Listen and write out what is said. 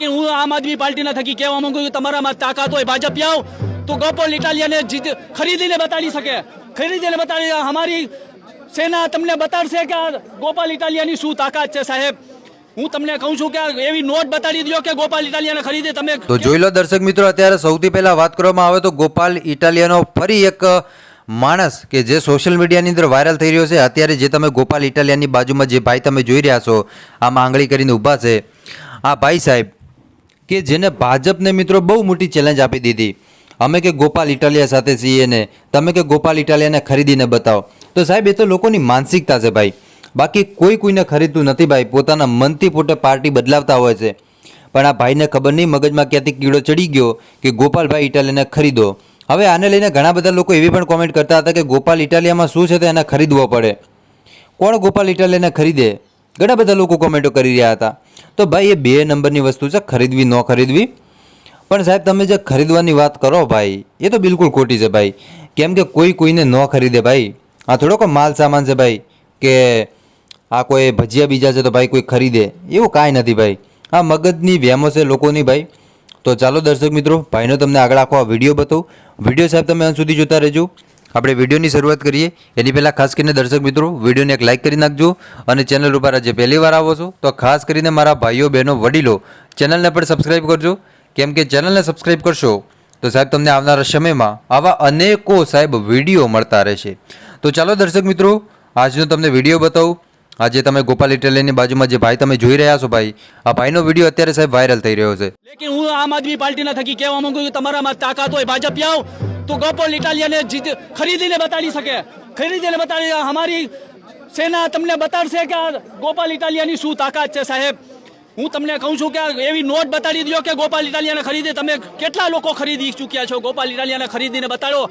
કે હું આમ આદમી પાર્ટીના થકી કહેવા માંગુ છું કે તમારામાં તાકાત હોય ભાજપ આવ તો ગોપાલ ઇટાલિયાને જીત ખરીદીને બતાડી શકે. ખરીદીને બતાડી અમારી સેના તમને બતાડશે કે ગોપાલ ઇટાલિયાની શું તાકાત છે સાહેબ? હું તમને કહું છું કે એવી નોટ બતાડી દો કે ગોપાલ ઇટાલિયાને ખરીદે તમે તો જોઈ લો દર્શક મિત્રો અત્યારે સૌથી પહેલા વાત કરવામાં આવે તો ગોપાલ ઇટાલિયાનો ફરી એક માણસ કે જે સોશિયલ મીડિયાની અંદર વાયરલ થઈ રહ્યો છે. અત્યારે જે તમે ગોપાલ ઇટાલિયાની બાજુમાં જે ભાઈ તમે જોઈ રહ્યા છો આમાં આંગળી કરીને ઊભા છે. આ ભાઈ સાહેબ કે જેને ભાજપને મિત્રો બહુ મોટી ચેલેન્જ આપી દીધી. અમે કે ગોપાલ ઇટાલિયા સાથે છીએ ને, તમે કે ગોપાલ ઇટાલિયાને ખરીદીને બતાવો. તો સાહેબ, એ તો લોકોની માનસિકતા છે ભાઈ. બાકી કોઈ કોઈને ખરીદતું નથી ભાઈ. પોતાના મનથી પોતે પાર્ટી બદલાવતા હોય છે. પણ આ ભાઈને ખબર નહીં, મગજમાં ક્યાંથી કીડો ચડી ગયો કે ગોપાલભાઈ ઇટાલિયાને ખરીદો. હવે આને લઈને ઘણા બધા લોકો એવી પણ કોમેન્ટ કરતા હતા કે ગોપાલ ઇટાલિયામાં શું છે તો એને ખરીદવો પડે. કોણ ગોપાલ ઇટાલિયાને ખરીદે? ઘણા બધા લોકો કોમેન્ટો કરી રહ્યા હતા. તો ભાઈ, એ બે નંબરની વસ્તુ છે, ખરીદવી, ન ખરીદવી. પણ સાહેબ, તમે જે ખરીદવાની વાત કરો ભાઈ, એ તો બિલકુલ ખોટી છે ભાઈ. કેમ કે કોઈ કોઈને ન ખરીદે ભાઈ. આ થોડોક માલ સામાન છે ભાઈ, કે આ કોઈ ભજીયા બીજા છે તો ભાઈ કોઈ ખરીદે. એવું કાંઈ નથી ભાઈ. આ મગજની વ્યામો છે લોકોની ભાઈ. તો ચાલો દર્શક મિત્રો, ભાઈનો તમને આગળ આખો આ વીડિયો બતાવું. વીડિયો સાહેબ, તમે અંત સુધી જોતા રહેજો. આપણે વિડીયોની શરૂઆત કરીએ. એની પહેલાં ખાસ કરીને દર્શક મિત્રો, વિડીયોને એક લાઇક કરી નાખજો અને ચેનલ ઉપર આજે પહેલી આવો છો, તો ખાસ કરીને મારા ભાઈઓ, બહેનો, વડીલો ચેનલને પણ સબસ્ક્રાઈબ કરજો. કેમ કે ચેનલને સબસ્ક્રાઈબ કરશો, તો સાહેબ તમને આવનારા સમયમાં આવા અનેકો સાહેબ વીડિયો મળતા રહેશે. તો ચાલો દર્શક મિત્રો, આજનો તમને વીડિયો બતાવું. આજે તમે ગોપાલ ઇટાલિયાની બાજુમાં જે ભાઈ તમે જોઈ રહ્યા છો ભાઈ, આ ભાઈનો વીડિયો અત્યારે સાહેબ વાયરલ થઈ રહ્યો છે. લેકિન હું આમ આદમી પાર્ટીના થકી કહેવા માંગુ છું તમારામાં તાકાત હોય, ભાજપ આવ. તો ગોપાલ ઇટાલિયાને જીત ખરીદીને બતાડી શકે. ખરીદીને બતાડી અમારી સેના તમને બતાડશે કે આ ગોપાલ ઇટાલિયાની શું તાકાત છે સાહેબ. હું તમને કહું છું કે એવી નોટ બતાડી દો કે ગોપાલ ઇટાલિયાને ખરીદે. તમે કેટલા લોકો ખરીદી ચૂક્યા છો? ગોપાલ ઇટાલિયાને ખરીદીને બતાડો.